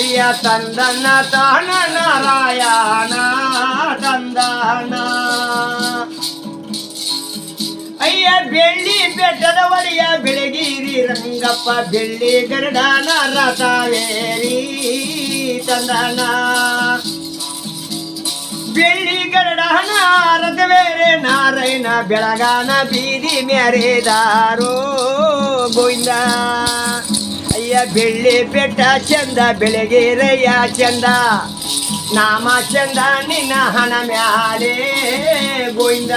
ಅಯ್ಯ ತಂದನ ತಾನ ನಾರಾಯಣ ತಂದನ ಅಯ್ಯ ಬೆಳ್ಳಿ ಬೆಟ್ಟದ ಒಡೆಯ ಬೆಳಗಿರಿ ರಂಗಪ್ಪ ಬೆಳ್ಳಿ ಗರುಡನ ರಥವೇರಿ ತಂದನ ಬೆಳ್ಳಿ ಗರುಡನ ರಥವೇರೆ ನಾರಾಯಣ ಬೆಳಗಾನ ಬೀದಿ ಮೆರೆದಾರೋ ಗೋವಿಂದ ಅಯ್ಯ ಬೆಳ್ಳಿ ಬೆಟ್ಟ ಚಂದ ಬೆಳಗಿರಯ್ಯ ಚಂದ. ನಾಮ ಚಂದ, ನಿನ್ನ ಹಣ ಮ್ಯಾಲೆ ಗೋವಿಂದ.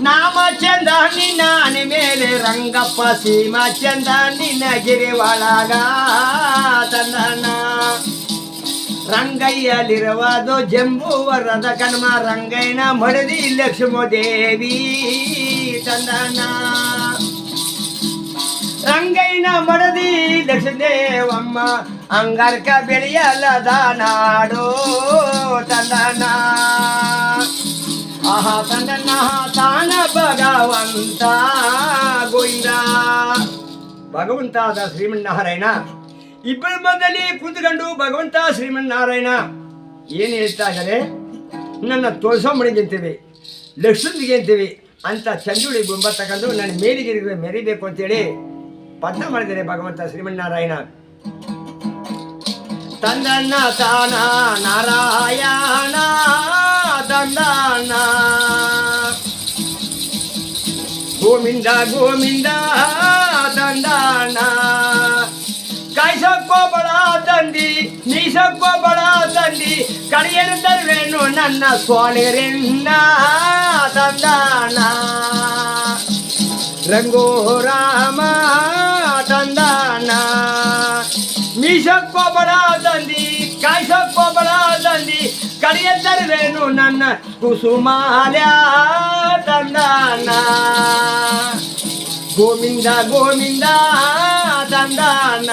ನಾಮ ಚಂದ, ನಿನ್ನ ಹಣೆ ಮೇಲೆ ರಂಗಪ್ಪ, ಸೀಮ ಚಂದ, ನಿನ್ನ ಗಿರಿ ಒಳಗ ತಂದನ ರಂಗಯ್ಯಲಿರುವುದು ಜಂಬುವರದ ಕನ್ಮ ರಂಗಯ್ಯನ ಮಡದಿ ಲಕ್ಷ್ಮೋದೇವಿ ತಂದನ ರಂಗಯ್ಯನ ಮಡದಿ ದಕ್ಷಿಣೇವಮ್ಮ ಅಂಗಾರ್ಕ ಬೆಳೆಯಲದ ನಾಡು ತಂದನ ಆಹಾ ತಂದನ ತಾನ ಭಗವಂತ ಗೋವಿಂದ. ಭಗವಂತಾದ ಶ್ರೀಮನ್ನಾರಾಯಣ. ಇಬ್ಬರ ಮಧ್ಯದಲ್ಲಿ ಕುಂತ್ಕೊಂಡು ಭಗವಂತ ಶ್ರೀಮನ್ನಾರಾಯಣ. ಏನು ಹೇಳ್ತಾ ಇದ್ದಾರೆ? ನನ್ನ ತೋರಿಸೋಮಣಿಗೆ ಅಂತೀವಿ ಅಂತೀವಿ, ಅಂತ ಚಂದುಳಿ ಗುಂಬ ತಗೊಂಡು ನನ್ನ ಮೇಲಿಗೆ ಮೆರಿಬೇಕು ಅಂತೇಳಿ ಪದ್ಮ ಮಾಡಿದ್ದಾರೆ ಭಗವಂತ ಶ್ರೀಮನ್ನಾರಾಯಣ ತಂದನ್ನ ತಾನ ನಾರಾಯಣ ತಂದನ ಗೋವಿಂದ ಗೋವಿಂದ ತಂದನ ಕಾಯ್ಸಕ್ಕೋಬಳ ತಂದಿ ನೀಸಕ್ಕೋಬಳ ತಂದಿ ಕಡೆಯನ್ನು ತರುವೆನು ನನ್ನ ಸ್ವಾಲಿರೆನ್ನ ತಂದನ ರಂಗೋ ರಾಮ ಮೀಸಕ್ಕೋಬಳ ತಂದಿ ಕಾಯ್ಸಕ್ಕೋಬಳ ತಂದಿ ಕಡೆಯ ತರುವೆನು ನನ್ನ ಕುಸುಮಾಲ್ಯ ತಂದನ ಗೋವಿಂದ ಗೋವಿಂದ ತಂದನ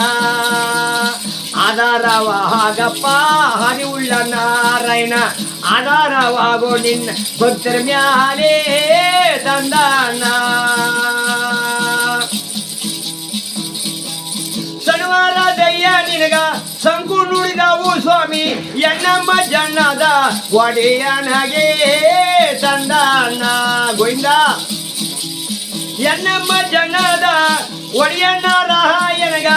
ಆಧಾರವಾಗಪ್ಪ ಹರಿವುಳ್ಳ ನಾರಾಯಣ ಆಧಾರವಾಗೋ ನಿನ್ನ ಭಕ್ತರ ಮ್ಯಾಲೇ ತಂದನ ನಿನಗ ಸಂಕು ನುಡಿದವು ಸ್ವಾಮಿ ಎಣ್ಣಮ್ಮ ಜನ್ನದ ಒಡೆಯನಗೆ ತಂದನ ಗೋವಿಂದ. ಎನ್ನಮ್ಮ ಜನ್ನದ, ಒಡೆಯಣ್ಣ ರಾಯನಗ.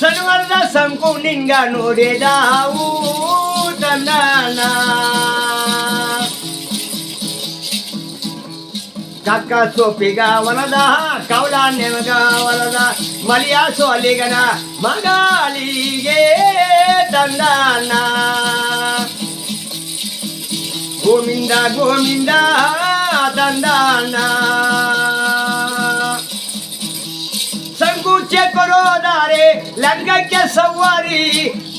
ಸನ್ವರ್ಧ ಸಂಕು ನಿಂಗ ನೋಡಿದಾವು ತಂದನ ಕಕ್ಕ ಸೊಪ್ಪಿಗ ವನದ ಕವಲ ನೆನಗ ವನದ ಮಲಿಯ ಸೋಲಿಗನ ಮಗಾಲಿಗೆ ತಂದನ ಗೋವಿಂದ ಗೋವಿಂದ ತಂದನ ಸಂಕುಚ ಕೊರೋದಾರೆ ಲಂಗಕ್ಕೆ ಸವಾರಿ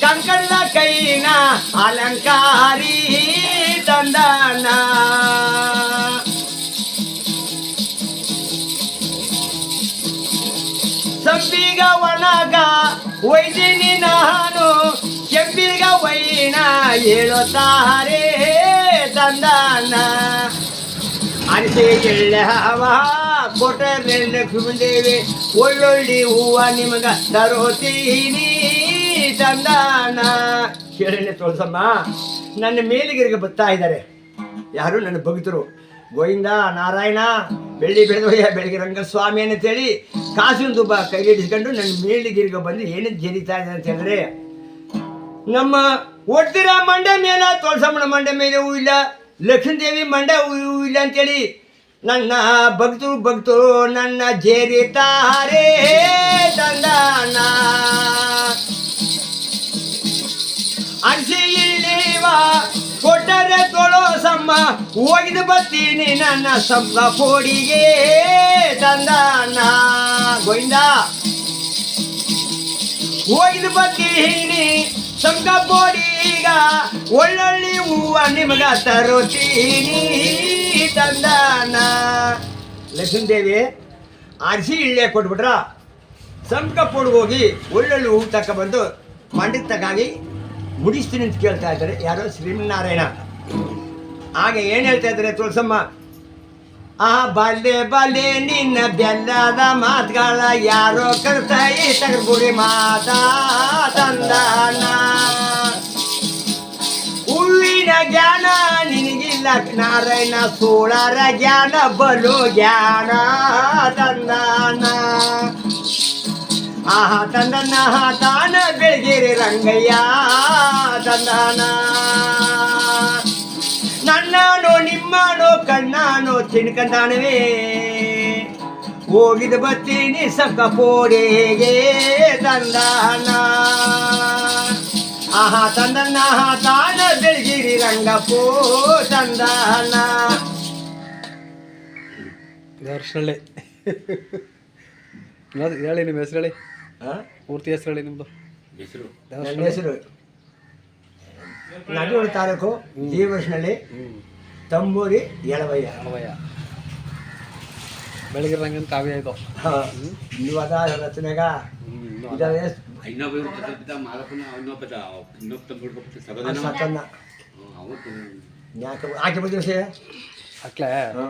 ಕಂಕಣ್ಣ ಕೈನ ಅಲಂಕಾರಿ ತಂದನ ಸಂಪಿಗ ಒಣಗ ಒಯ್ದಿನಿ ನಾನು ಕೆಂಬಿಗ ವೈನ ಹೇಳುತ್ತಾರೆ ತಂದನ ಅಂತೆ ಎಳ್ಳೆ ಹವ ಕೊಟ್ಟರೆ ಬಂದೇವೆ ಒಳ್ಳೊಳ್ಳಿ ಹೂವ ನಿಮಗ ತರೋತೀನಿ ತಂದನ ಕೇಳನೆ ತೋಳ್ಸಮ್ಮ, ನನ್ನ ಮೇಲಿಗಿರಿಗೆ ಬರ್ತಾ ಇದ್ದಾರೆ. ಯಾರು ನನ್ನ ಭಕ್ತರು? ಗೋವಿಂದ ನಾರಾಯಣ, ಬೆಳ್ಳಿ ಬೆಳೆದೋಯ್ಯ ಬೆಳಗ್ಗೆ ರಂಗಸ್ವಾಮಿ ಅಂತೇಳಿ ಕಾಸಿನ ದುಬ್ಬ ಕೈಲಿಡಿಸ್ಕೊಂಡು ನನ್ನ ಮೇಲಿಗಿರಿಗೆ ಬಂದು ಏನಕ್ಕೆ ಜರಿತಾ ಇದೆ ಅಂತ ಹೇಳಿದ್ರೆ, ನಮ್ಮ ಒಡ್ತಿರ ಮಂಡೆ ಮೇಲ ತೋಳ್ಸಮ್ಮನ ಮಂಡೆ ಮೇಲೆ ಹೂ ಇಲ್ಲ, ಲಕ್ಷ್ಮೀದೇವಿ ಮಂಡೆ ಹೂ ಇಲ್ಲ ಅಂತೇಳಿ ನನ್ನ ಭಕ್ತರು ಭಕ್ತರು ನನ್ನ ಜೇರಿತಾರೆ ತಂದನ ಸಮ್ಮ ಬತ್ತೀನಿ ನನ್ನ ಸಂಸ ಪೋಡಿಗೆ ತಂದ ಗೋವಿಂದ. ಹೋಗಿದ್ದು ಬರ್ತೀನಿ ಸಂಕ ಪೋಡಿಗ ಒಳ್ಳೊಳ್ಳಿ ಹೂವ ನಿಮಗ ತರುತ್ತೀನಿ ತಂದನ ಲಕ್ಷ್ಮೀದೇವಿ ಅರಿಸಿ ಇಳ್ಳೆ ಕೊಟ್ಬಿಟ್ರ. ಸಂಕ ಹೋಗಿ ಒಳ್ಳೊಳ್ಳೆ ಹೂ ತಕ್ಕ ಬಂದು ಮಂಡದ ತಗಾಗಿ ಮುಡಿಸ್ತೀನಿ ಅಂತ ಕೇಳ್ತಾ ಇದ್ದಾರೆ. ಯಾರೋ ಶ್ರೀನಾರಾಯಣ ಆಗ ಏನು ಹೇಳ್ತಾ ಇದ್ದಾರೆ ತುಳಸಮ್ಮ ಆ ಬಲ್ಲೆ ಬಲ್ಲೆ ನಿನ್ನ ಬೆಲ್ಲದ ಮಾತುಗಳ ಯಾರೋ ಕರ್ತಾಯಿ ತಗರ್ಗುರಿ ಮಾತಾ ತಂದಾನ ಹೂವಿನ ಜ್ಞಾನ ನಿನಗಿಲ್ಲ ನಾರಾಯಣ ಸೋಳರ ಜ್ಞಾನ ಬಲು ಜ್ಞಾನ ತಂದಾನ ಆಹ ತಂದನ ತಾನ ಬೆಳಗಿರಿ ರಂಗಯ್ಯ ತಂದಾನ ನನ್ನಾನೋ ಕಣ್ಣಾನು ತಿನ್ಕಂದಾನವೇ ಹೋಗಿದ ಬತ್ತೀನಿ ಸಕ್ಕ ಪೋಡೆಗೆ ತಂದಾನ. ಆಹಾ ತಂದನ ತಾನ ಬೆಳಗಿರಿ ರಂಗಪ್ಪೋ ತಂದಾನ. ದರ್ಶನಳ್ಳಿ ಯಾವ್ದು ಹೇಳಿ ನಿಮ್ಮ ಹೆಸರು ಹೇಳಿ. ಆ? ಪೂರ್ತಿ ಹೆಸರು ಹೇಳಿ ನಿಮ್ಮದು ನನ್ನ ಹೆಸರು. ನಡುವಳು ತಾಲೂಕು ಜೀವರ್ಷನಲ್ಲಿ ಹ್ಞೂ ತಂಬೂರಿ ಎಳವಯ್ಯ ಅಳವಯ್ಯ ಬೆಳಗ್ಗೆ ರಂಗನ್ ಕಾವ್ಯ ಇದು ಹಾ. ನೀವು ಅದ ರಚನೆಗ ಹ್ಞೂ ಇದಾವೆ ಇನ್ನೊಬ್ಬ ಇರ್ತಿದ್ದ ಮಾಲಕನ ಇನ್ನೊಬ್ಬ ಇನ್ನೊಬ್ಬ ತಂದ್ಬಿಡ್ಬೇಕು ಸಗದನ ಸತ್ತನ್ನ ಅವತ್ತು ಯಾಕೆ ಆಕೆ ಬಂದ ವಿಷಯ ಅಕ್ಲೆ ಹಾ.